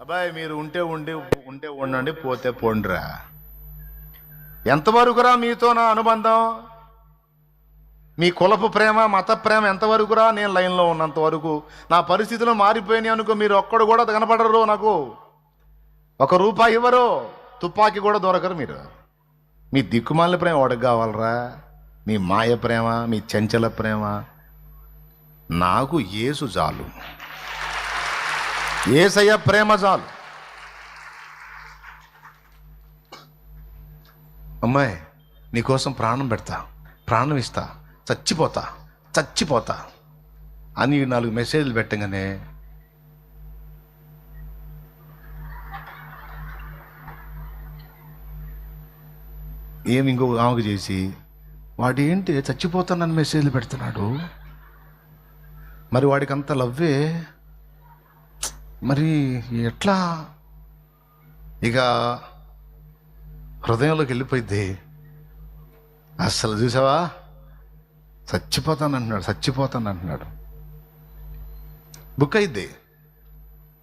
అబ్బాయి మీరు ఉంటే ఉండి ఉంటే ఉండండి పోతే పోండిరా. ఎంతవరకురా మీతో నా అనుబంధం? మీ కులపు ప్రేమ మత ప్రేమ ఎంతవరకురా? నేను లైన్లో ఉన్నంత వరకు. నా పరిస్థితులు మారిపోయినాయి అనుకో మీరు ఒక్కడు కూడా కనపడరు నాకు. ఒక రూపాయి ఇవ్వరు తుపాకీ కూడా దొరకరు మీరు. మీ దిక్కుమాలిన ప్రేమ ఒకటి కావాలరా? మీ మాయ ప్రేమ మీ చంచల ప్రేమ. నాకు ఏసు చాలు. ఏసయ్య ప్రేమ చాలు. అమ్మాయి నీకోసం ప్రాణం పెడతా ప్రాణం ఇస్తా చచ్చిపోతా చచ్చిపోతా అని నాలుగు మెసేజ్లు పెట్టగానే ఏమి ఇంకో ఆమెకు చేసి వాడేంటి చచ్చిపోతానని మెసేజ్లు పెడుతున్నాడు? మరి వాడికి అంత లవ్వే మరి ఎట్లా? ఇక హృదయంలోకి వెళ్ళిపోయింది అస్సలు చూసావా? చచ్చిపోతాను అంటున్నాడు చచ్చిపోతాను అంటున్నాడు బుక్ అయింది.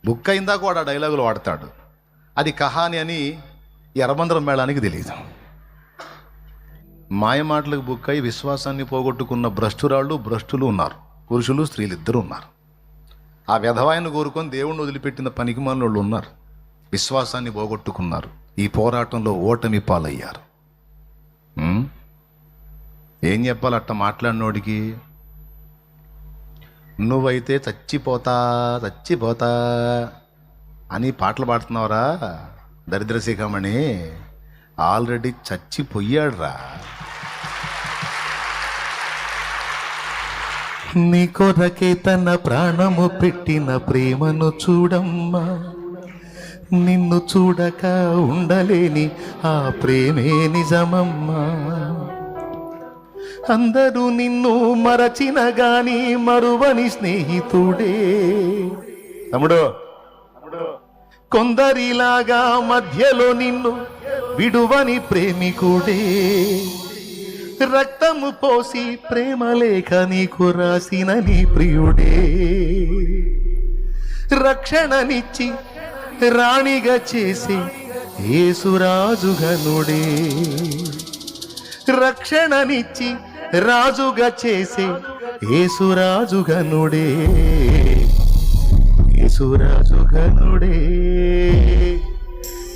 బుక్ అయిందా కూడా డైలాగులు వాడతాడు. అది కహాని అని ఎర్రమందరం మేళానికి తెలియదు మాయ మాటలకు బుక్ అయి విశ్వాసాన్ని పోగొట్టుకున్న భ్రష్టురాళ్ళు భ్రష్టులు ఉన్నారు. పురుషులు స్త్రీలు ఇద్దరు ఉన్నారు. ఆ వ్యధవాయిని కోరుకొని దేవుణ్ణి వదిలిపెట్టిన పనికి వాళ్ళు ఉన్నారు. విశ్వాసాన్ని పోగొట్టుకున్నారు. ఈ పోరాటంలో ఓటమి పాలయ్యారు. ఏం చెప్పాలి అట్ట మాట్లాడినోడికి? నువ్వైతే చచ్చిపోతా చచ్చిపోతా అని పాటలు పాడుతున్నావురా దరిద్రశిఖమణి ఆల్రెడీ చచ్చిపోయాడురా. నీ కొరకే తన ప్రాణము పెట్టిన ప్రేమను చూడమ్మా. నిన్ను చూడక ఉండలేని ఆ ప్రేమే నిజమమ్మా. అందరూ నిన్ను మరచిన గాని మరువని స్నేహితుడే. తమ్ముడు. కొందరిలాగా మధ్యలో నిన్ను విడువని ప్రేమికుడే. రక్తము పోసి ప్రేమ లేఖ నీకు రాసిన నీ ప్రియుడే. రక్షణనిచ్చి రాణిగా చేసి ఏసురాజుగనుడే రక్షణనిచ్చి రాజుగా చేసే ఏసురాజుగనుడే యేసురాజుగనుడే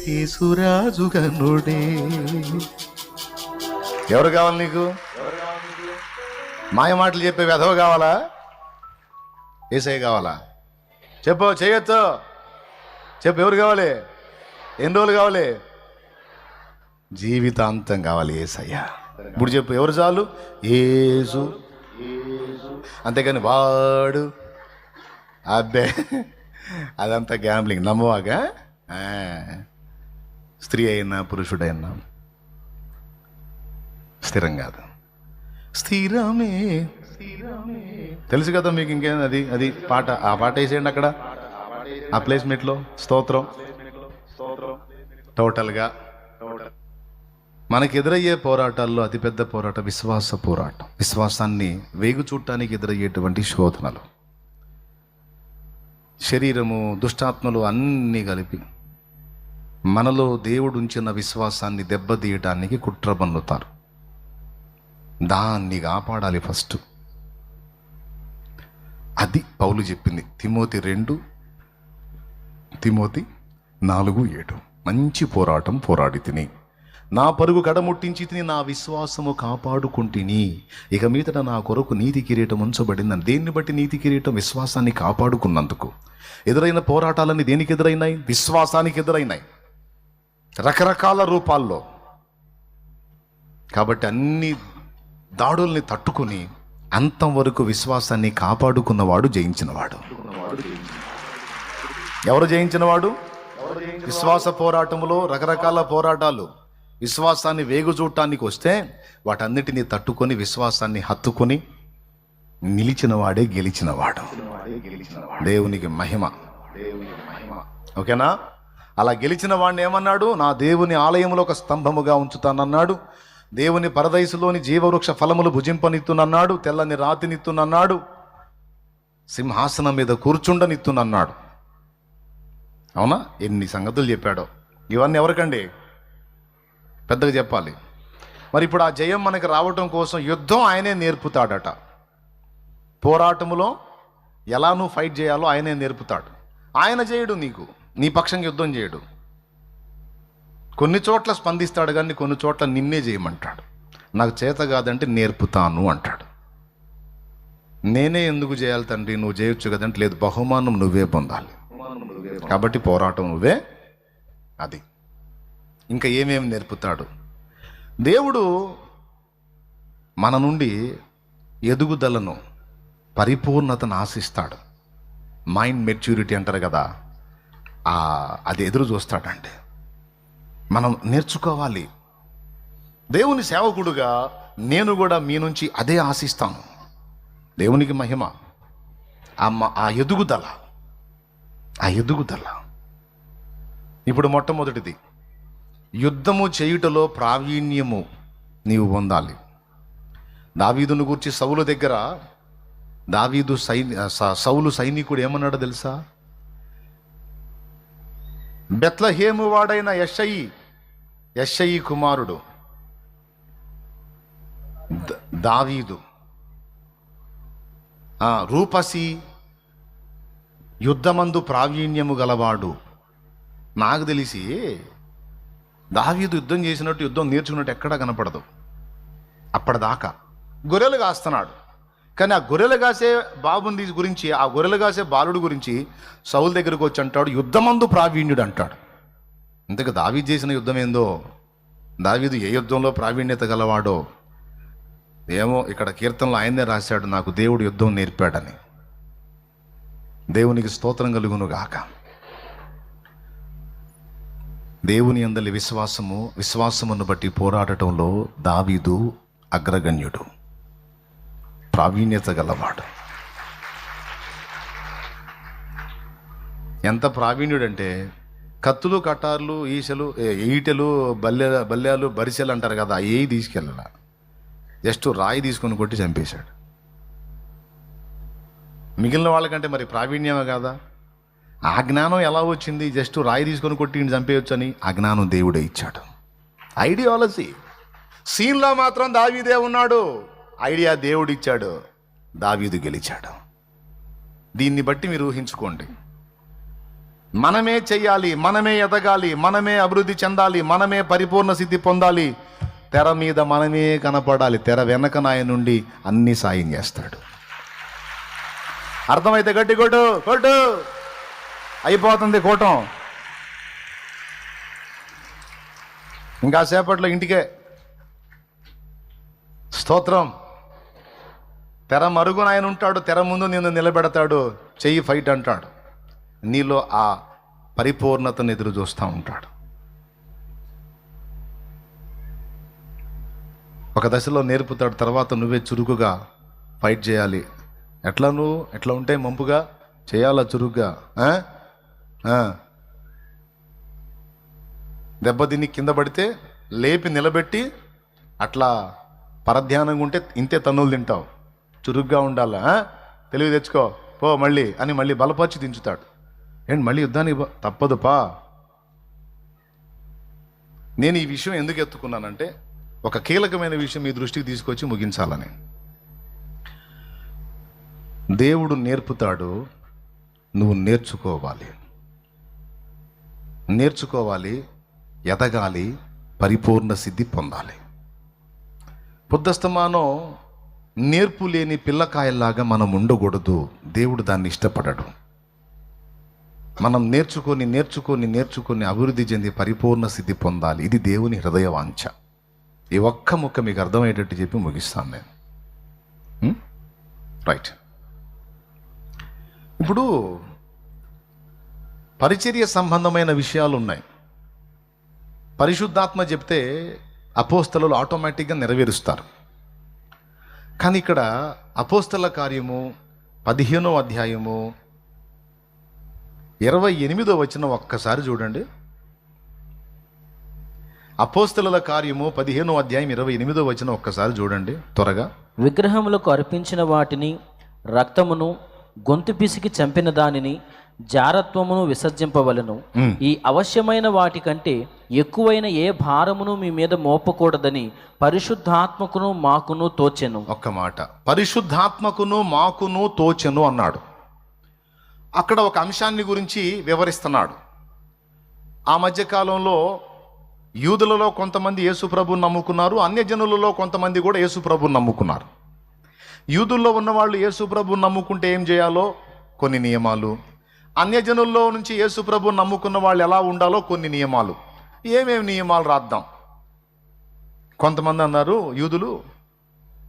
యేసురాజుగనుడే ఎవరు కావాలి నీకు? మాయ మాటలు చెప్పే వెధవ కావాలా? ఏసఐ కావాలా? చెప్పు చేయొచ్చు. చెప్పు ఎవరు కావాలి? ఎన్ని రోజులు కావాలి? జీవితాంతం కావాలి ఏసయ్య. ఇప్పుడు చెప్పు ఎవరు చాలు? ఏసు. అంతేకాని వాడు. అబ్బే అదంతా గ్యాంబ్లింగ్ నమ్మవాగా స్త్రీ అయినా పురుషుడైనా స్థిరం కాదు. స్థిరమే. తెలుసు కదా మీకు ఇంకేం అది అది పాట ఆ పాట వేసేయండి అక్కడ. ఆ ప్లేస్మెంట్లో స్తోత్రం. టోటల్గా మనకి ఎదురయ్యే పోరాటాల్లో అతిపెద్ద పోరాటం విశ్వాస పోరాటం. విశ్వాసాన్ని వేగు చూడటానికి ఎదురయ్యేటువంటి శోధనలు. శరీరము దుష్టాత్మలు అన్నీ కలిపి మనలో దేవుడు ఉంచిన విశ్వాసాన్ని దెబ్బతీయటానికి కుట్ర పన్నుతారు. దాన్ని కాపాడాలి ఫస్ట్. అది పౌలు చెప్పింది. తిమోతి రెండు తిమోతి నాలుగు ఏడు. మంచి పోరాటం పోరాడి తిని. నా పరుగు కడముట్టించి తిని నా విశ్వాసము కాపాడుకుంటుని. ఇక మీదట నా కొరకు నీతి కిరీటం ఉంచబడిందని దేన్ని బట్టి నీతి కిరీటం విశ్వాసాన్ని కాపాడుకున్నందుకు? ఎదురైన పోరాటాలన్నీ దేనికి ఎదురైనాయి? విశ్వాసానికి ఎదురైనాయి. రకరకాల రూపాల్లో. కాబట్టి అన్ని దాడుల్ని తట్టుకుని అంతం వరకు విశ్వాసాన్ని కాపాడుకున్నవాడు జయించినవాడు. ఎవరు జయించినవాడు? విశ్వాస పోరాటములో రకరకాల పోరాటాలు. విశ్వాసాన్ని వేగు చూడటానికి వస్తే వాటన్నిటిని తట్టుకొని విశ్వాసాన్ని హత్తుకొని నిలిచిన వాడే గెలిచినవాడు. దేవునికి మహిమ. ఓకేనా? అలా గెలిచిన వాడిని ఏమన్నాడు? నా దేవుని ఆలయంలో ఒక స్తంభముగా ఉంచుతానన్నాడు. దేవుని పరదయసులోని జీవవృక్ష ఫలములు భుజింపనిత్తునన్నాడు తెల్లని రాతినిత్తునన్నాడు సింహాసనం మీద కూర్చుండనిత్తునన్నాడు. అవునా? ఎన్ని సంగతులు చెప్పాడో. ఇవన్నీ ఎవరికండి? పెద్దగా చెప్పాలి. మరి ఇప్పుడు ఆ జయం మనకి రావటం కోసం యుద్ధం ఆయనే నేర్పుతాడట. పోరాటములో ఎలా నువ్వు ఫైట్ చేయాలో ఆయనే నేర్పుతాడు. ఆయన చేయడు నీకు. నీ పక్షంగా యుద్ధం చేయడు. కొన్ని చోట్ల స్పందిస్తాడు కానీ కొన్ని చోట్ల నిన్నే చేయమంటాడు. నాకు చేత కాదంటే నేర్పుతాను అంటాడు. నేనే ఎందుకు చేయాలి తండ్రి? నువ్వు చేయొచ్చు కదంటే లేదు. బహుమానం నువ్వే పొందాలి. కాబట్టి పోరాటం నువ్వే అది. ఇంకా ఏమేమి నేర్పుతాడు? దేవుడు మన నుండి ఎదుగుదలను పరిపూర్ణతను ఆశిస్తాడు. మైండ్ మెచ్యూరిటీ అంటారు కదా. అది ఎదురు చూస్తాడంటే మనం నేర్చుకోవాలి. దేవుని సేవకుడుగా నేను కూడా మీ నుంచి అదే ఆశిస్తాను. దేవునికి మహిమ. ఆ ఆ ఎదుగుదల. ఆ ఎదుగుదల. ఇప్పుడు మొట్టమొదటిది. యుద్ధము చేయుటలో ప్రావీణ్యము నీవు పొందాలి. దావీదును గూర్చి సౌలు దగ్గర దావీదు సైని స- సౌలు సైనికుడు ఏమన్నాడో తెలుసా? బెత్లహేము వాడైన యషయి యషయి కుమారుడు. దావీదు. రూపసి యుద్ధమందు ప్రావీణ్యము గలవాడు. నాకు తెలిసి దావీదు యుద్ధం చేసినట్టు యుద్ధం నేర్చుకున్నట్టు ఎక్కడా కనపడదు. అప్పటిదాకా గొర్రెలు కాస్తున్నాడు. కానీ ఆ గొర్రెలు కాసే బాబుని గురించి ఆ గొర్రెలు కాసే బాలుడు గురించి సౌల్ దగ్గరకు వచ్చి అంటాడు యుద్ధమందు ప్రావీణ్యుడు అంటాడు. ఇంతకు దావీదు చేసిన యుద్ధం ఏందో? దావీదు ఏ యుద్ధంలో ప్రావీణ్యత గలవాడో? ఏమో ఇక్కడ కీర్తనలో ఆయనే రాశాడు నాకు దేవుడు యుద్ధం నేర్పాడని. దేవునికి స్తోత్రం కలుగును గాక దేవుని అందలి విశ్వాసము విశ్వాసమును బట్టి పోరాడటంలో దావీదు అగ్రగణ్యుడు. ప్రావీణ్యత గలవాడు. ఎంత ప్రావీణ్యుడంటే కత్తులు కటార్లు ఈసలు ఈటెలు బల్లె బల్యాలు బరిసెలు అంటారు కదా ఏ తీసుకెళ్ళాల. జస్ట్ రాయి తీసుకొని కొట్టి చంపేశాడు. మిగిలిన వాళ్ళకంటే మరి ప్రావీణ్యమే కాదా. ఆ జ్ఞానం ఎలా వచ్చింది? జస్ట్ రాయి తీసుకొని కొట్టి చంపేయొచ్చు అని ఆ జ్ఞానం దేవుడే ఇచ్చాడు. ఐడియాలజీ సీన్లో మాత్రం దావీదే ఉన్నాడు. ఐడియా దేవుడు ఇచ్చాడు దావీదు గెలిచాడు. దీన్ని బట్టి మీరు ఊహించుకోండి. మనమే చెయ్యాలి మనమే ఎదగాలి మనమే అభివృద్ధి చెందాలి మనమే పరిపూర్ణ సిద్ధి పొందాలి. తెర మీద మనమే కనపడాలి తెర వెనక నాయ నుండి అన్ని సాయం చేస్తాడు. అర్థమైతే గట్టి కొట్టు కొట్టు. అయిపోతుంది కూటం. ఇంకా సేపట్లో ఇంటికే. స్తోత్రం. తెర మరుగున ఆయన ఉంటాడు తెర ముందు నిన్ను నిలబెడతాడు చెయ్యి ఫైట్ అంటాడు. నీలో ఆ పరిపూర్ణతను ఎదురు చూస్తూ ఉంటాడు. ఒక దశలో నేర్పుతాడు తర్వాత నువ్వే చురుకుగా ఫైట్ చేయాలి. ఎట్లా నువ్వు ఎట్లా ఉంటే మంపుగా? చేయాలా చురుగ్గా? ఆ? దెబ్బతిని కింద పడితే లేపి నిలబెట్టి అట్లా పరధ్యానంగా ఉంటే ఇంతే తన్నులు తింటావు. చురుగ్గా ఉండాలా? తెలివి తెచ్చుకో. పో మళ్ళీ అని మళ్ళీ బలపరిచి దించుతాడు. ఏంటి మళ్ళీ యుద్ధానికి తప్పదుపా? నేను ఈ విషయం ఎందుకు ఎత్తుకున్నానంటే ఒక కీలకమైన విషయం మీ దృష్టికి తీసుకొచ్చి ముగించాలని. దేవుడు నేర్పుతాడు నువ్వు నేర్చుకోవాలి. నేర్చుకోవాలి ఎదగాలి పరిపూర్ణ సిద్ధి పొందాలి. బుద్ధస్తమానం నేర్పు లేని పిల్లకాయల్లాగా మనం ఉండకూడదు. దేవుడు దాన్ని ఇష్టపడడు. మనం నేర్చుకొని నేర్చుకొని నేర్చుకొని అభివృద్ధి చెంది పరిపూర్ణ సిద్ధి పొందాలి. ఇది దేవుని హృదయ వాంఛ. ఈ ఒక్క ముక్క మీకు అర్థమయ్యేటట్టు చెప్పి ముగిస్తాను నేను. రైట్. ఇప్పుడు పరిచర్య సంబంధమైన విషయాలు ఉన్నాయి పరిశుద్ధాత్మ చెప్తే అపోస్తలు ఆటోమేటిక్గా నెరవేరుస్తారు. కానీ ఇక్కడ అపోస్తల కార్యము పదిహేనో అధ్యాయము ఇరవై ఎనిమిదో వచ్చిన ఒక్కసారి చూడండి. అపోస్తల కార్యము పదిహేనో అధ్యాయం ఇరవై ఎనిమిదో వచ్చిన ఒక్కసారి చూడండి త్వరగా. విగ్రహములకు అర్పించిన వాటిని రక్తమును గొంతు పిసికి చంపిన దానిని జారత్వమును విసర్జింపవలను. ఈ అవశ్యమైన వాటి కంటే ఎక్కువైన ఏ భారమును మీ మీద మోపకూడదని పరిశుద్ధాత్మకును మాకును తోచెను. ఒక్క మాట. పరిశుద్ధాత్మకును మాకును తోచెను అన్నాడు. అక్కడ ఒక అంశాన్ని గురించి వివరిస్తున్నాడు. ఆ మధ్యకాలంలో యూదులలో కొంతమంది యేసుప్రభుని నమ్ముకున్నారు అన్యజనులలో కొంతమంది కూడా యేసుప్రభుని నమ్ముకున్నారు. యూదుల్లో ఉన్నవాళ్ళు యేసుప్రభుని నమ్ముకుంటే ఏం చేయాలో? కొన్ని నియమాలు. అన్యజనుల్లో నుంచి యేసుప్రభుని నమ్ముకున్న వాళ్ళు ఎలా ఉండాలో కొన్ని నియమాలు. ఏమేమి నియమాలు రాద్దాం? కొంతమంది అన్నారు యూదులు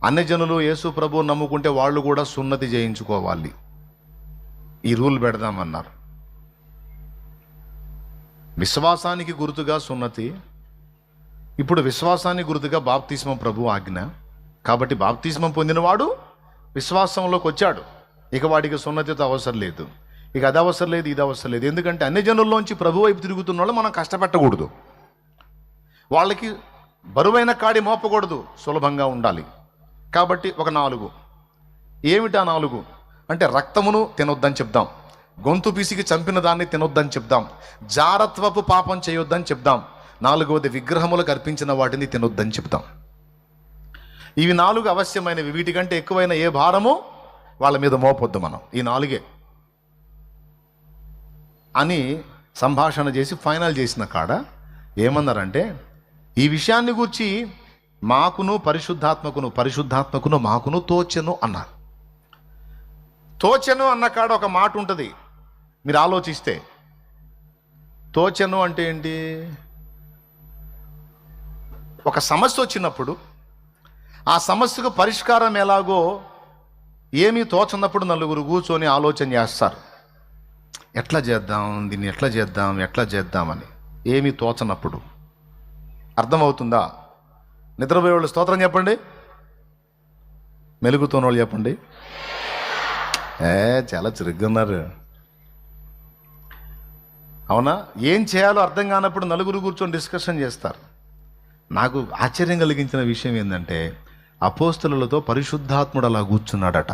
అన్యజనులు యేసు ప్రభు నమ్ముకుంటే వాళ్ళు కూడా సున్నతి చేయించుకోవాలి. ఈ రూల్ పెడదామన్నారు. విశ్వాసానికి గుర్తుగా సున్నతి ఇప్పుడు విశ్వాసానికి గుర్తుగా బాప్తిస్మం ప్రభు ఆజ్ఞ. కాబట్టి బాప్తిస్మం పొందినవాడు విశ్వాసంలోకి వచ్చాడు. ఇక వాడికి సున్నతితో అవసరం లేదు. ఇక అది అవసరం లేదు ఇది అవసరం లేదు. ఎందుకంటే అన్ని జనుల్లోంచి ప్రభు వైపు తిరుగుతున్న వాళ్ళు మనం కష్టపెట్టకూడదు. వాళ్ళకి బరువైన కాడి మోపకూడదు సులభంగా ఉండాలి. కాబట్టి ఒక నాలుగు. ఏమిటా నాలుగు? అంటే రక్తమును తినొద్దని చెప్దాం. గొంతు పిసికి చంపిన దాన్ని తినొద్దని చెప్దాం. జారత్వపు పాపం చేయొద్దని చెప్దాం. నాలుగవది విగ్రహములకు అర్పించిన వాటిని తినొద్దని చెప్దాం. ఇవి నాలుగు అవశ్యమైనవి వీటికంటే ఎక్కువైన ఏ భారము వాళ్ళ మీద మోపొద్దు మనం. ఈ నాలుగే. అని సంభాషణ చేసి ఫైనల్ చేసిన కాడ ఏమన్నారంటే ఈ విషయాన్ని గురించి మాకును పరిశుద్ధాత్మకును పరిశుద్ధాత్మకును మాకును తోచెను అన్నారు. తోచెను అన్న కాడ ఒక మాట ఉంటుంది. మీరు ఆలోచిస్తే. తోచెను అంటే ఏంటి? ఒక సమస్య వచ్చినప్పుడు ఆ సమస్యకు పరిష్కారం ఎలాగో ఏమీ తోచనప్పుడు నలుగురు కూర్చొని ఆలోచన చేస్తారు. ఎట్లా చేద్దాం దీన్ని ఎట్లా చేద్దాం ఎట్లా చేద్దామని ఏమీ తోచనప్పుడు. అర్థమవుతుందా? నిద్రపోయే వాళ్ళు స్తోత్రం చెప్పండి. మెలుగుతున్న వాళ్ళు చెప్పండి. ఏ చాలా చురుగ్గున్నారు. అవునా? ఏం చేయాలో అర్థం కానప్పుడు నలుగురు కూర్చొని డిస్కషన్ చేస్తారు. నాకు ఆశ్చర్యం కలిగించిన విషయం ఏంటంటే అపోస్తులతో పరిశుద్ధాత్ముడు అలా కూర్చున్నాడట.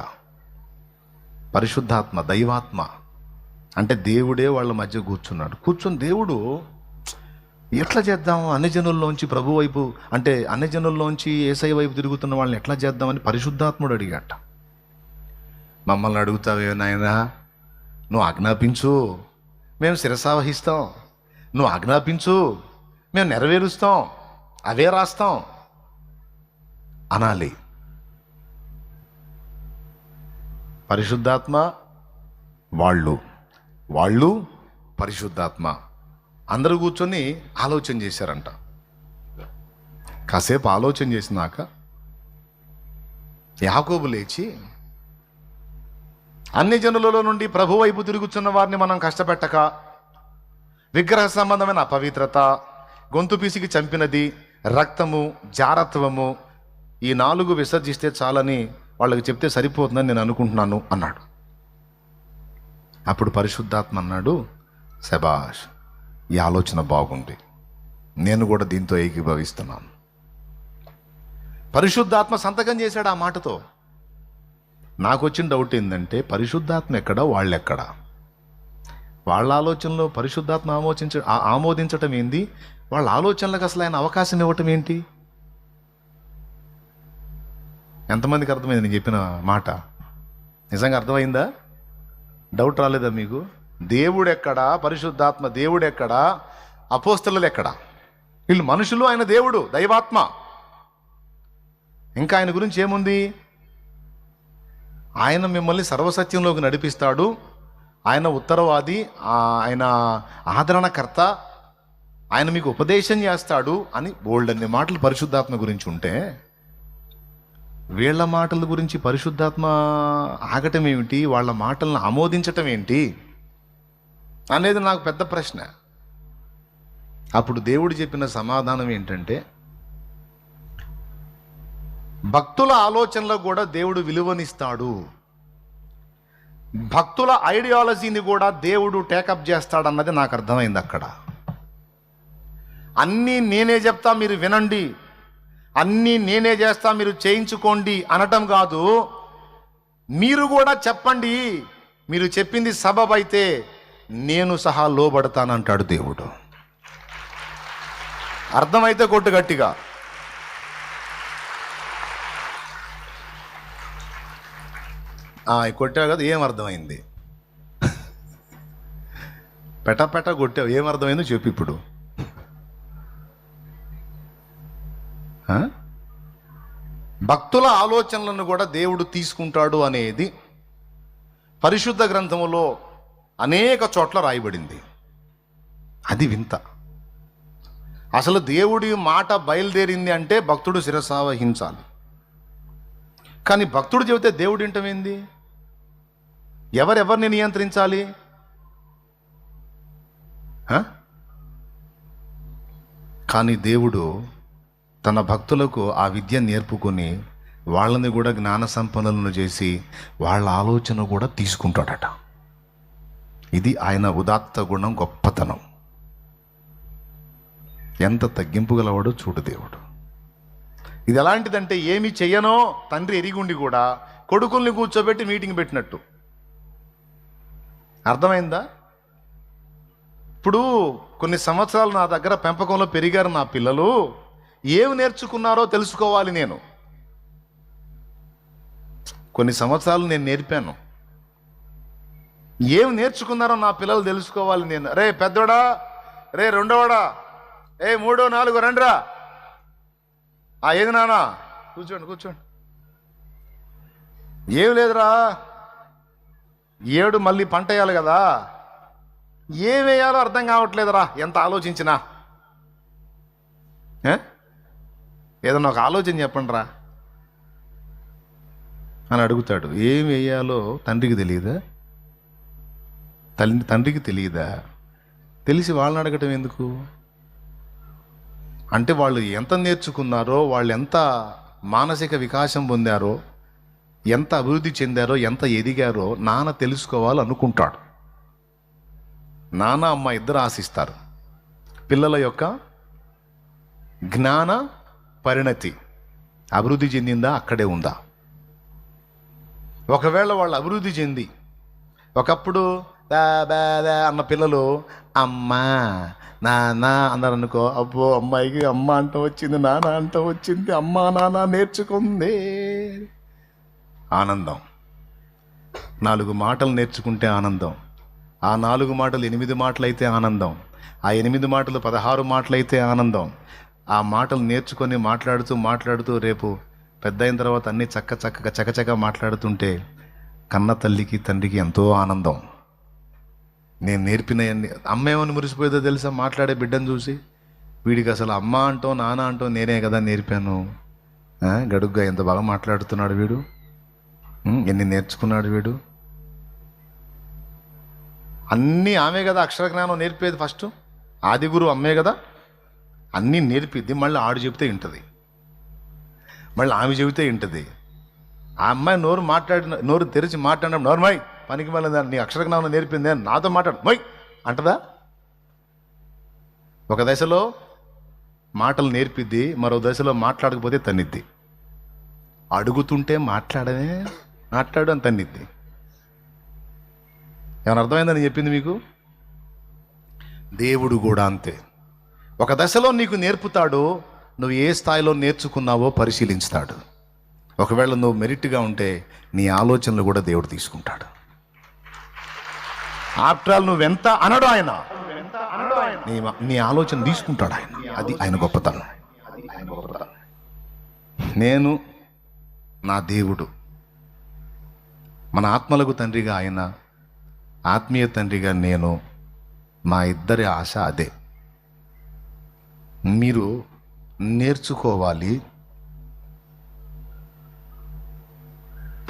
పరిశుద్ధాత్మ దైవాత్మ. అంటే దేవుడే వాళ్ళ మధ్య కూర్చున్నాడు. కూర్చొని దేవుడు ఎట్లా చేద్దాం? అన్ని జనుల్లోంచి ప్రభు వైపు అంటే అన్ని జనుల్లోంచి ఏసై వైపు తిరుగుతున్న వాళ్ళని ఎట్లా చేద్దామని పరిశుద్ధాత్ముడు అడిగాట. మమ్మల్ని అడుగుతావే నాయనా? నువ్వు ఆజ్ఞాపించు. మేము శిరసావహిస్తాం. నువ్వు ఆజ్ఞాపించు. మేము నెరవేరుస్తాం. అవే రాస్తాం. అనాలి. పరిశుద్ధాత్మ వాళ్ళు. వాళ్ళు పరిశుద్ధాత్మ. అందరూ కూర్చొని ఆలోచన చేశారంట. కాసేపు ఆలోచన చేసినాక యాకోబు లేచి అన్ని జనులలో నుండి ప్రభు వైపు తిరుగుతున్న వారిని మనం కష్టపెట్టక విగ్రహ సంబంధమైన అపవిత్రత గొంతు పీసికి చంపినది రక్తము జారత్వము ఈ నాలుగు విసర్జిస్తే చాలని వాళ్ళకి చెప్తే సరిపోతుందని నేను అనుకుంటున్నాను అన్నాడు. అప్పుడు పరిశుద్ధాత్మ అన్నాడు శబాష్ ఈ ఆలోచన బాగుంది. నేను కూడా దీంతో ఏకీభవిస్తున్నాను. పరిశుద్ధాత్మ సంతకం చేశాడు ఆ మాటతో. నాకు వచ్చిన డౌట్ ఏంటంటే పరిశుద్ధాత్మ ఎక్కడ వాళ్ళెక్కడ? వాళ్ళ ఆలోచనలో పరిశుద్ధాత్మ ఆమోదించ ఆమోదించటం ఏంది? వాళ్ళ ఆలోచనలకు అసలు ఆయన అవకాశం ఇవ్వటం ఏంటి? ఎంతమందికి అర్థమైంది నేను చెప్పిన మాట? నిజంగా అర్థమైందా? డౌట్ రాలేదా మీకు? దేవుడు ఎక్కడా పరిశుద్ధాత్మ దేవుడు ఎక్కడా అపోస్తలు ఎక్కడా వీళ్ళు మనుషులు ఆయన దేవుడు దైవాత్మ. ఇంకా ఆయన గురించి ఏముంది? ఆయన మిమ్మల్ని సర్వసత్యంలోకి నడిపిస్తాడు. ఆయన ఉత్తరవాది ఆయన ఆదరణకర్త ఆయన మీకు ఉపదేశం చేస్తాడు అని బోల్డ్ అన్ని మాటలు పరిశుద్ధాత్మ గురించి ఉంటే వీళ్ళ మాటల గురించి పరిశుద్ధాత్మ ఆగటం ఏమిటి? వాళ్ళ మాటలను ఆమోదించటం ఏంటి? అనేది నాకు పెద్ద ప్రశ్న. అప్పుడు దేవుడు చెప్పిన సమాధానం ఏంటంటే భక్తుల ఆలోచనలకు కూడా దేవుడు విలువనిస్తాడు. భక్తుల ఐడియాలజీని కూడా దేవుడు టేకప్ చేస్తాడన్నది నాకు అర్థమైంది అక్కడ. అన్నీ నేనే చెప్తా మీరు వినండి. అన్నీ నేనే చేస్తా మీరు చేయించుకోండి అనటం కాదు. మీరు కూడా చెప్పండి. మీరు చెప్పింది సబబ్ అయితే నేను సహా లోబడతానంటాడు దేవుడు. అర్థమైతే కొట్టు గట్టిగా. కొట్టావు కదా ఏం అర్థమైంది? పెట పెట కొట్టావు ఏం అర్థమైందో చెప్పు ఇప్పుడు. భక్తుల ఆలోచనలను కూడా దేవుడు తీసుకుంటాడు అనేది పరిశుద్ధ గ్రంథములో అనేక చోట్ల రాయబడింది. అది వింత. అసలు దేవుడి మాట బయలుదేరింది అంటే భక్తుడు శిరసావహించాలి కానీ భక్తుడు చెబితే దేవుడు వింటమేంది? ఎవరెవరిని నియంత్రించాలి? కానీ దేవుడు తన భక్తులకు ఆ విద్య నేర్పుకొని వాళ్ళని కూడా జ్ఞాన సంపన్నులను చేసి వాళ్ళ ఆలోచన కూడా తీసుకుంటాడట. ఇది ఆయన ఉదాత్త గుణం గొప్పతనం. ఎంత తగ్గింపు గలవాడో చూడు దేవుడు. ఇది ఎలాంటిదంటే ఏమి చెయ్యనో తండ్రి ఎరిగుండి కూడా కొడుకుల్ని కూర్చోబెట్టి మీటింగ్ పెట్టినట్టు. అర్థమైందా? ఇప్పుడు కొన్ని సంవత్సరాలు నా దగ్గర పెంపకంలో పెరిగారు నా పిల్లలు. ఏమి నేర్చుకున్నారో తెలుసుకోవాలి నేను. కొన్ని సంవత్సరాలు నేను నేర్పాను. ఏం నేర్చుకున్నారో నా పిల్లలు తెలుసుకోవాలి నేను. రే పెద్దోడా? రే రెండోడా ఏ మూడో నాలుగో రండ్రా. ఆ ఏది నానా కూర్చోండి కూర్చోండి. ఏం లేదురా. ఏడు మళ్ళీ పంట వేయాలి కదా. ఏం వేయాలో అర్థం కావట్లేదురా. ఎంత ఆలోచించినా. ఏదన్నా ఒక ఆలోచన చెప్పండి రా అని అడుగుతాడు. ఏం వేయాలో తండ్రికి తెలియదా? తల్లి తండ్రికి తెలియదా? తెలిసి వాళ్ళని అడగటం ఎందుకు? అంటే వాళ్ళు ఎంత నేర్చుకున్నారో వాళ్ళు ఎంత మానసిక వికాసం పొందారో ఎంత అభివృద్ధి చెందారో ఎంత ఎదిగారో నాన్న తెలుసుకోవాలనుకుంటాడు. నాన్న అమ్మ ఇద్దరు ఆశిస్తారు. పిల్లల యొక్క జ్ఞాన పరిణతి. అభివృద్ధి చెందిందా? అక్కడే ఉందా? ఒకవేళ వాళ్ళు అభివృద్ధి చెంది ఒకప్పుడు అన్న పిల్లలు అమ్మా నాన్న అన్నారు అనుకో అబ్బో అమ్మాయికి అమ్మ అంట వచ్చింది నాన్న అంట వచ్చింది అమ్మ నాన్న నేర్చుకుంది. ఆనందం. నాలుగు మాటలు నేర్చుకుంటే ఆనందం. ఆ నాలుగు మాటలు ఎనిమిది మాటలైతే ఆనందం. ఆ ఎనిమిది మాటలు పదహారు మాటలైతే ఆనందం. ఆ మాటలు నేర్చుకొని మాట్లాడుతూ మాట్లాడుతూ రేపు పెద్ద అయిన తర్వాత అన్నీ చక్క చక్కగా చకచక మాట్లాడుతుంటే కన్న తల్లికి తండ్రికి ఎంతో ఆనందం. నేను నేర్పిన అమ్మేమని మురిసిపోయేదో తెలుసా? మాట్లాడే బిడ్డను చూసి. వీడికి అసలు అమ్మ అంటో నాన్న అంటో నేనే కదా నేర్పాను. గడుగ్గా ఎంత బాగా మాట్లాడుతున్నాడు వీడు. ఎన్ని నేర్చుకున్నాడు వీడు? అన్నీ ఆమె కదా అక్షర జ్ఞానం నేర్పేది ఫస్ట్ ఆది గురువు అమ్మే కదా. అన్నీ నేర్పిద్ది మళ్ళీ ఆడు చెబితే వింటుంది. మళ్ళీ ఆమె చెబితే వింటుంది. ఆ అమ్మాయి నోరు మాట్లాడిన నోరు తెరిచి మాట్లాడడం నోర్మై పనికి మళ్ళీ నీ అక్షర జ్ఞానం నేర్పింది అని నాతో మాట్లాడు మై అంటదా? ఒక దశలో మాటలు నేర్పిద్ది మరో దశలో మాట్లాడకపోతే తన్నిద్ది. అడుగుతుంటే మాట్లాడమే మాట్లాడు అని తన్నిద్ది. ఏమైనా అర్థమైందని చెప్పింది మీకు? దేవుడు కూడా అంతే. ఒక దశలో నీకు నేర్పుతాడు నువ్వు ఏ స్థాయిలో నేర్చుకున్నావో పరిశీలించుతాడు. ఒకవేళ నువ్వు మెరిట్గా ఉంటే నీ ఆలోచనలు కూడా దేవుడు తీసుకుంటాడు. ఆఫ్టర్ ఆల్ నువ్వెంత అనడు ఆయన. నీ నీ ఆలోచన తీసుకుంటాడు ఆయన. అది ఆయన గొప్పతనం. నేను నా దేవుడు. మన ఆత్మలకు తండ్రిగా ఆయన ఆత్మీయ తండ్రిగా నేను మా ఇద్దరి ఆశ అదే. మీరు నేర్చుకోవాలి.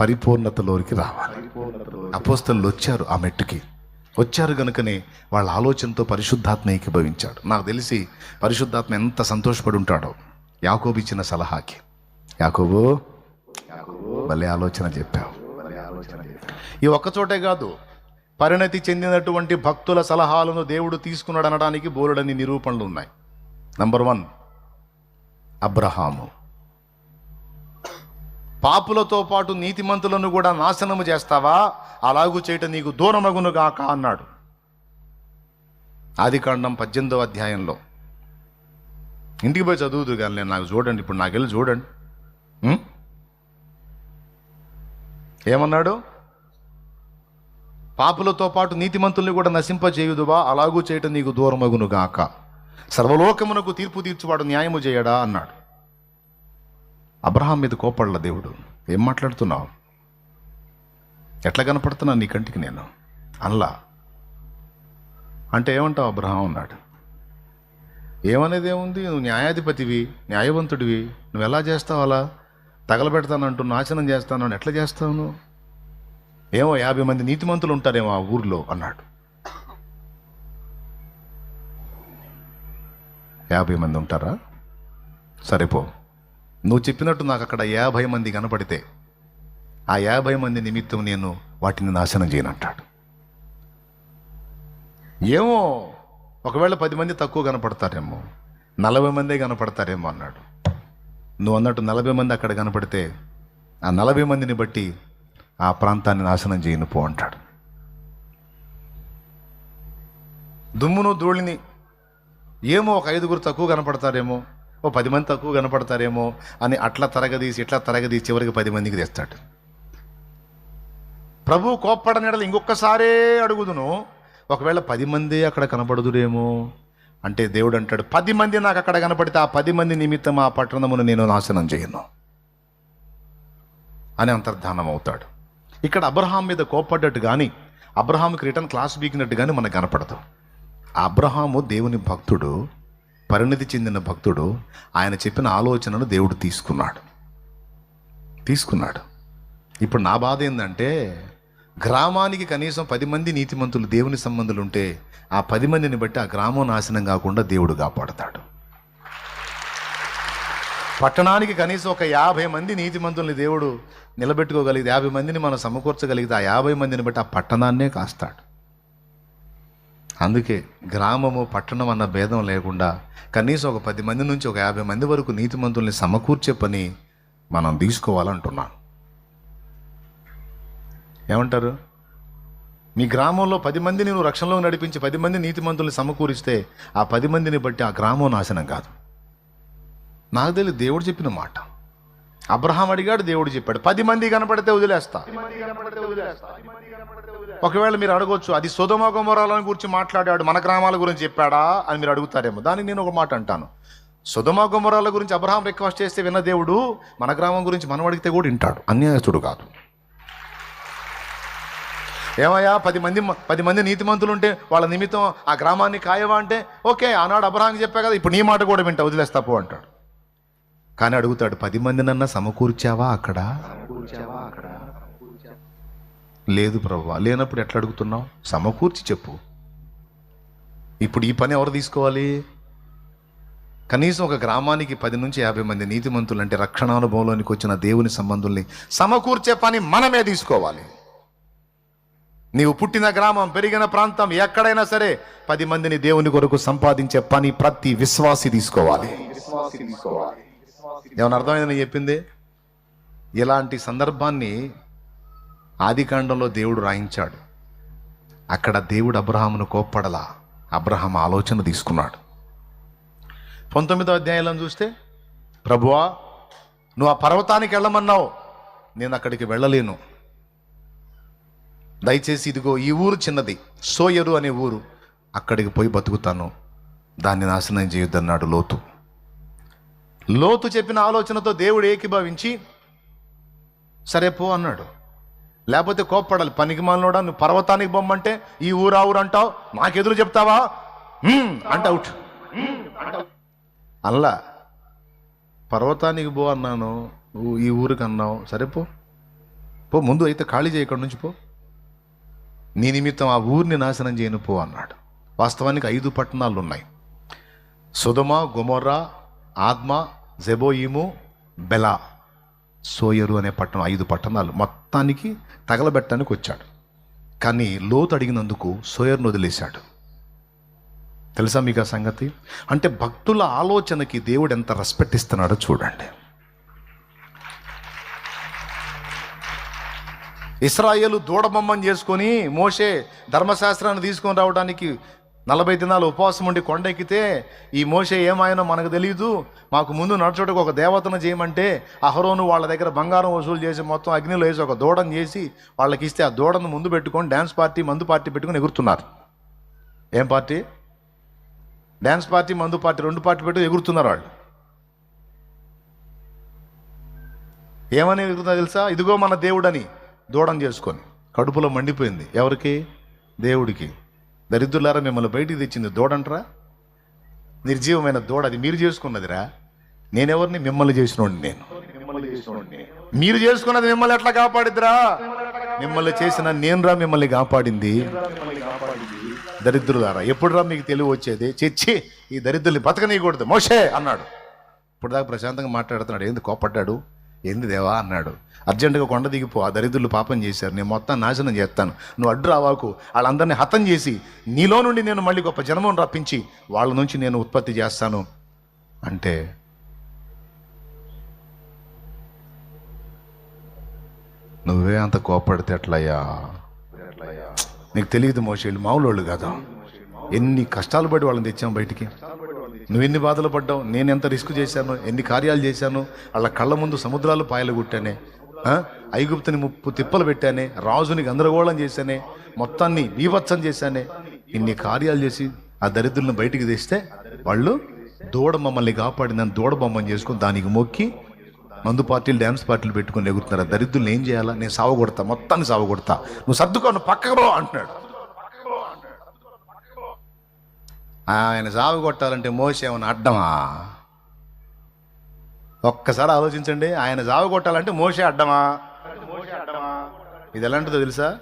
పరిపూర్ణతలోకి రావాలి. అపోస్తలు వచ్చారు ఆ మెట్టుకి. వచ్చారు గనుకనే వాళ్ళ ఆలోచనతో పరిశుద్ధాత్మ ఏకీభవించాడు. నాకు తెలిసి పరిశుద్ధాత్మ ఎంత సంతోషపడి ఉంటాడో. యాకోబు ఇచ్చిన సలహాకి. యాకోబు భలే ఆలోచన చెప్పావు. ఈ ఒక్కచోటే కాదు పరిణతి చెందినటువంటి భక్తుల సలహాలను దేవుడు తీసుకున్నాడు అనడానికి బోలుడని నిరూపణలు ఉన్నాయి. Number one Abraham. పాపులతో పాటు నీతిమంతులను కూడా నాశనము చేస్తావా? అలాగూ చేయట నీకు దూరమగును గాక అన్నాడు. ఆదికాండం పద్దెనిమిదవ అధ్యాయంలో. ఇంటికి పోయి చదువుదు కానీ నేను నాకు చూడండి ఇప్పుడు నాకు వెళ్ళి చూడండి ఏమన్నాడు? పాపులతో పాటు నీతిమంతుల్ని కూడా నశింపజేయుదువా? అలాగూ చేయటం నీకు దూరమగును గాక. సర్వలోకమునకు తీర్పు తీర్చువాడు న్యాయము చేయడా? అన్నాడు. అబ్రహాం మీద కోపడల దేవుడు. ఏం మాట్లాడుతున్నావు? ఎట్లా కనపడుతున్నా నీ కంటికి నేను? అల్లా అంటే ఏమంటావు అబ్రహాం అన్నాడు. ఏమనేది ఏముంది? నువ్వు న్యాయాధిపతివి న్యాయవంతుడివి. నువ్వు ఎలా చేస్తావు అలా? తగలబెడతానంటూ నాశనం చేస్తాను ఎట్లా చేస్తావు నువ్వు? ఏమో యాభై మంది నీతిమంతులు ఉంటారేమో ఆ ఊర్లో అన్నాడు. యాభై మంది ఉంటారా? సరిపో నువ్వు చెప్పినట్టు నాకు అక్కడ యాభై మంది కనపడితే ఆ యాభై మంది నిమిత్తం నేను వాటిని నాశనం చేయనంటాడు. ఏమో ఒకవేళ పది మంది తక్కువ కనపడతారేమో నలభై మందే కనపడతారేమో అన్నాడు. నువ్వు అన్నట్టు నలభై మంది అక్కడ కనపడితే ఆ నలభై మందిని బట్టి ఆ ప్రాంతాన్ని నాశనం చేయను పో అంటాడు. దుమ్మును ధూళిని ఏమో ఒక ఐదుగురు తక్కువ కనపడతారేమో ఓ పది మంది తక్కువ కనపడతారేమో అని అట్లా తరగదీసి ఇట్లా తరగదీసి చివరికి పది మందికి తెస్తాడు. ప్రభు కోప్పడనెడలు ఇంకొకసారే అడుగుదును ఒకవేళ పది మంది అక్కడ కనపడుదురేమో అంటే దేవుడు అంటాడు పది మంది నాకు అక్కడ కనపడితే ఆ పది మంది నిమిత్తం ఆ పట్టణమును నేను నాశనం చేయను అని అంతర్ధానం అవుతాడు ఇక్కడ అబ్రహాం మీద కోప్పడ్డట్టు కానీ అబ్రహాంకి రిటర్న్ క్లాస్ బీకినట్టు కానీ మనకు కనపడదు. అబ్రహాము దేవుని భక్తుడు పరిణతి చెందిన భక్తుడు ఆయన చెప్పిన ఆలోచనను దేవుడు తీసుకున్నాడు. తీసుకున్నాడు. ఇప్పుడు నా బాధ ఏంటంటే గ్రామానికి కనీసం పది మంది నీతిమంతులు దేవుని సంబంధులు ఉంటే ఆ పది మందిని బట్టి ఆ గ్రామం నాశనం కాకుండా దేవుడు కాపాడతాడు. పట్టణానికి కనీసం ఒక యాభై మంది నీతిమంతుల్ని దేవుడు నిలబెట్టుకోగలిగితే యాభై మందిని మనం సమకూర్చగలిగితే ఆ యాభై మందిని బట్టి ఆ పట్టణాన్నే కాస్తాడు. అందుకే గ్రామము పట్టణం అన్న భేదం లేకుండా కనీసం ఒక పది మంది నుంచి ఒక యాభై మంది వరకు నీతిమంతుల్ని సమకూర్చే పని మనం తీసుకోవాలంటున్నాను. ఏమంటారు? మీ గ్రామంలో పది మందిని నువ్వు రక్షణలో నడిపించి పది మంది నీతిమంతుల్ని సమకూరిస్తే ఆ పది మందిని బట్టి ఆ గ్రామం నాశనం కాదు. నాకు తెలియదు దేవుడు చెప్పిన మాట. అబ్రహాం అడిగాడు దేవుడు చెప్పాడు పది మంది కనపడితే వదిలేస్తా. ఒకవేళ మీరు అడగొచ్చు అది సుధమ గుమరాలను గురించి మాట్లాడాడు మన గ్రామాల గురించి చెప్పాడా అని మీరు అడుగుతారేమో. దానికి నేను ఒక మాట అంటాను. సుధమ గుమరాల గురించి అబ్రహాం రిక్వెస్ట్ చేస్తే విన్న దేవుడు మన గ్రామం గురించి మనం అడిగితే కూడా వింటాడు అన్యాయస్తుడు కాదు. ఏమయ్యా పది మంది పది మంది నీతిమంతులు ఉంటే వాళ్ళ నిమిత్తం ఆ గ్రామాన్ని కాయవా అంటే ఓకే ఆనాడు అబ్రహాంకి చెప్పా కదా ఇప్పుడు నీ మాట కూడా వింటా వదిలేస్తా పో అంటాడు. కానీ అడుగుతాడు పది మందినన్నా సమకూర్చావా అక్కడ? లేదు ప్రభు లేనప్పుడు ఎట్లా అడుగుతున్నావు? సమకూర్చి చెప్పు. ఇప్పుడు ఈ పని ఎవరు తీసుకోవాలి? కనీసం ఒక గ్రామానికి పది నుంచి యాభై మంది నీతిమంతులు అంటే రక్షణానుభవంలోనికి వచ్చిన దేవుని సంబంధుల్ని సమకూర్చే పని మనమే తీసుకోవాలి. నీవు పుట్టిన గ్రామం పెరిగిన ప్రాంతం ఎక్కడైనా సరే పది మందిని దేవుని కొరకు సంపాదించే పని ప్రతి విశ్వాసి తీసుకోవాలి విశ్వాసి తీసుకోవాలి. ఏమన్నా అర్థమైందని చెప్పింది? ఇలాంటి సందర్భాన్ని ఆదికాండంలో దేవుడు రాయించాడు. అక్కడ దేవుడు అబ్రహామును కోప్పడలా అబ్రహాం ఆలోచన తీసుకున్నాడు. పంతొమ్మిదో అధ్యాయంలో చూస్తే ప్రభువా నువ్వు ఆ పర్వతానికి వెళ్ళమన్నావు నేను అక్కడికి వెళ్ళలేను. దయచేసి ఇదిగో ఈ ఊరు చిన్నది సోయరు అనే ఊరు అక్కడికి పోయి బతుకుతాను. దాన్ని నాశనం చేయొద్దన్నాడు లోతు. లోతు చెప్పిన ఆలోచనతో దేవుడు ఏకీభవించి సరే పో అన్నాడు. లేకపోతే కోప్పడాలి పనికి మాలినోడా నువ్వు పర్వతానికి బొమ్మంటే ఈ ఊరు ఆ ఊరు అంటావు? నాకెదురు చెప్తావా? అంటే అవుట్. అల్లా పర్వతానికి పో అన్నాను నువ్వు ఈ ఊరికి అన్నావు. సరే పో. పో ముందు అయితే ఖాళీ చేయి ఇక్కడి నుంచి పో. నీ నిమిత్తం ఆ ఊరిని నాశనం చేయను పో అన్నాడు. వాస్తవానికి ఐదు పట్టణాలు ఉన్నాయి సుధమ గుమొర్రా ఆద్మ జెబోయిము బెలా సోయరు అనే పట్టణం ఐదు పట్టణాలు మొత్తానికి తగలబెట్టడానికి వచ్చాడు. కానీ లోతు అడిగినందుకు సోయర్ను వదిలేశాడు. తెలుసా మీకు ఆ సంగతి? అంటే భక్తుల ఆలోచనకి దేవుడు ఎంత రెస్పెక్ట్ ఇస్తున్నాడో చూడండి. ఇస్రాయేలు దూడబొమ్మని చేసుకొని మోషే ధర్మశాస్త్రాన్ని తీసుకొని రావడానికి నలభై దినాలు ఉపవాసం ఉండి కొండెక్కితే ఈ మోసే ఏమాయనో మనకు తెలియదు. మాకు ముందు నడుచుటకు ఒక దేవతను చేయమంటే అహరోను వాళ్ళ దగ్గర బంగారం వసూలు చేసి మొత్తం అగ్నిలో వేసి ఒక దూడను చేసి వాళ్ళకి ఇస్తే ఆ దూడను ముందు పెట్టుకొని డ్యాన్స్ పార్టీ మందు పార్టీ పెట్టుకొని ఎగురుతున్నారు. ఏం పార్టీ? డ్యాన్స్ పార్టీ మందు పార్టీ రెండు పార్టీ పెట్టుకుని ఎగురుతున్నారు వాళ్ళు. ఏమని ఎగురుతుందో తెలుసా? ఇదిగో మన దేవుడని దూడం చేసుకొని. కడుపులో మండిపోయింది. ఎవరికి? దేవుడికి. దరిద్రులారా మిమ్మల్ని బయటికి తెచ్చింది దూడంట్రా? నిర్జీవమైన దూడ అది మీరు చేసుకున్నదిరా. నేనెవరిని? మిమ్మల్ని చేసినోడిని నేను. మీరు చేసుకున్నది మిమ్మల్ని ఎట్లా కాపాడిద్దిరా? మిమ్మల్ని చేసిన నేనురా మిమ్మల్ని కాపాడింది. దరిద్రులారా ఎప్పుడురా మీకు తెలివి వచ్చేది? చచ్చి ఈ దరిద్రుల్ని బతకనీయకూడదు. మోషే అన్నాడు. ఇప్పుడు దాకా ప్రశాంతంగా మాట్లాడుతున్నాడు. ఏంది కోపడ్డాడు ఏంది దేవా అన్నాడు. అర్జెంటుగా కొండ దిగిపో ఆ దరిద్రులు పాపం చేశారు నేను మొత్తం నాశనం చేస్తాను. నువ్వు అడ్డు రావాకు వాళ్ళందరినీ హతం చేసి నీలో నుండి నేను మళ్ళీ గొప్ప జన్మను రప్పించి వాళ్ళ నుంచి నేను ఉత్పత్తి చేస్తాను అంటే నువ్వే అంత కోపడితే ఎట్లయ్యా? నీకు తెలియదు మోసేళ్ళు మామూలు వాళ్ళు కదా? ఎన్ని కష్టాలు పడి వాళ్ళని తెచ్చాం బయటికి. నువ్వు ఎన్ని బాధలు పడ్డావు? నేను ఎంత రిస్క్ చేశాను? ఎన్ని కార్యాలు చేశాను? వాళ్ళ కళ్ళ ముందు సముద్రాలు పాయలు కొట్టానే ఐగుప్తుని ముప్పు తిప్పలు పెట్టానే రాజుని గందరగోళం చేశానే మొత్తాన్ని బీభత్సం చేశానే. ఇన్ని కార్యాలు చేసి ఆ దరిద్రులను బయటికి తెస్తే వాళ్ళు దూడ మమ్మల్ని కాపాడిన దూడ బొమ్మని చేసుకుని దానికి మొక్కి మందు పార్టీలు డ్యాన్స్ పార్టీలు పెట్టుకుని ఎగురుతున్నారు. దరిద్రులు ఏం చేయాలా? నేను సావగొడతా మొత్తాన్ని సావగొడతా. నువ్వు సర్దుకో నువ్వు పక్కకు అంటున్నాడు. ఆయన సాగు కొట్టాలంటే మోస ఏమైనా అడ్డమా? ఒక్కసారి ఆలోచించండి. ఆయన సాగు కొట్టాలంటే మోసే అడ్డమా? ఇది ఎలాంటిదో తెలుసా?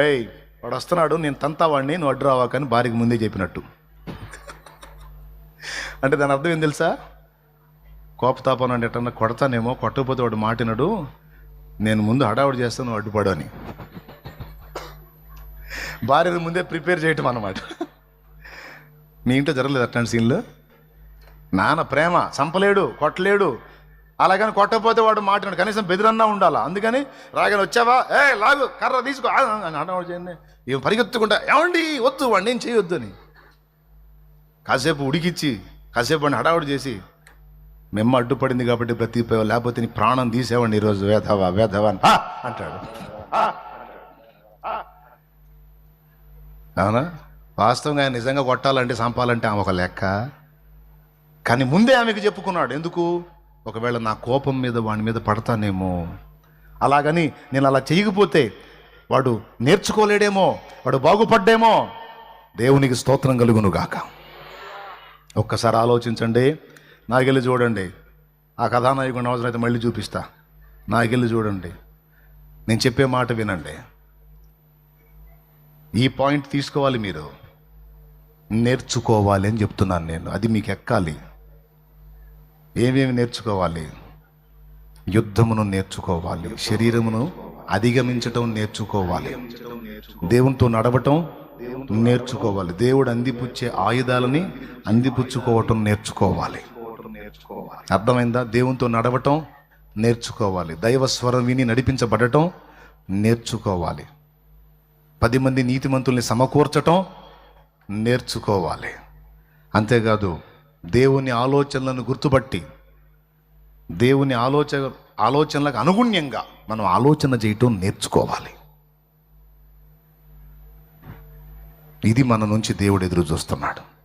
ఏయ్ వాడు వస్తున్నాడు నేను తంతా వాడిని నువ్వు అడ్డు రావాకని భార్యకి ముందే చెప్పినట్టు. అంటే దాని అర్థం ఏం తెలుసా? కోపతాపం అంటే ఎట్టన్నా కొడతానేమో కొట్టకపోతే వాడు మాటినడు నేను ముందు హడావుడు చేస్తాను నువ్వు అడ్డుపడు అని. భార్యను ముందే ప్రిపేర్ చేయటం అన్నమాట. మీ ఇంట్లో జరగలేదు అట్లాంటి సీన్లు? నాన్న ప్రేమ చంపలేడు కొట్టలేడు. అలాగని కొట్టకపోతే వాడు మాట్లాడు కనీసం బెదిరన్నా ఉండాలా? అందుకని రాగానే వచ్చావా? ఏ లాగు కర్ర తీసుకో. ఆ, చేయండి ఇవి పరిగెత్తుకుంటా ఏమండి వద్దు వాడిని ఏం చేయొద్దు అని కాసేపు ఉడికిచ్చి కాసేపు వాడిని హడావుడి చేసి మెమ్మ అడ్డుపడింది కాబట్టి బ్రతికిపోయావు లేకపోతే నీ ప్రాణం తీసేవాడిని ఈరోజు వేధవా వేధవా అని, అంటాడు. అవునా వాస్తవంగా ఆయన నిజంగా కొట్టాలంటే చంపాలంటే ఆమె ఒక లెక్క. కానీ ముందే ఆమెకు చెప్పుకున్నాడు ఎందుకు? ఒకవేళ నా కోపం మీద వాడి మీద పడతానేమో. అలాగని నేను అలా చేయకపోతే వాడు నేర్చుకోలేడేమో వాడు బాగుపడ్డేమో. దేవునికి స్తోత్రం కలుగును గాక ఒక్కసారి ఆలోచించండి నాకెళ్ళి చూడండి. ఆ కథానాయకుడిని అవసరమైతే మళ్ళీ చూపిస్తా. నాకెళ్ళి చూడండి. నేను చెప్పే మాట వినండి. ఈ పాయింట్ తీసుకోవాలి మీరు. నేర్చుకోవాలి అని చెప్తున్నాను నేను. అది మీకు ఎక్కాలి. ఏమేమి నేర్చుకోవాలి? యుద్ధమును నేర్చుకోవాలి. శరీరమును అధిగమించటం నేర్చుకోవాలి. దేవునితో నడవటం నేర్చుకోవాలి. దేవుడు అందిపుచ్చే ఆయుధాలని అందిపుచ్చుకోవటం నేర్చుకోవాలి. అర్థమైందా? దేవునితో నడవటం నేర్చుకోవాలి. దైవ స్వరం విని నడిపించబడటం నేర్చుకోవాలి. పది మంది నీతిమంతుల్ని సమకూర్చటం నేర్చుకోవాలి. అంతేకాదు దేవుని ఆలోచనలను గుర్తుపట్టి దేవుని ఆలోచన ఆలోచనలకు అనుగుణ్యంగా మనం ఆలోచన చేయటం నేర్చుకోవాలి. ఇది మన నుంచి దేవుడు ఎదురు చూస్తున్నాడు.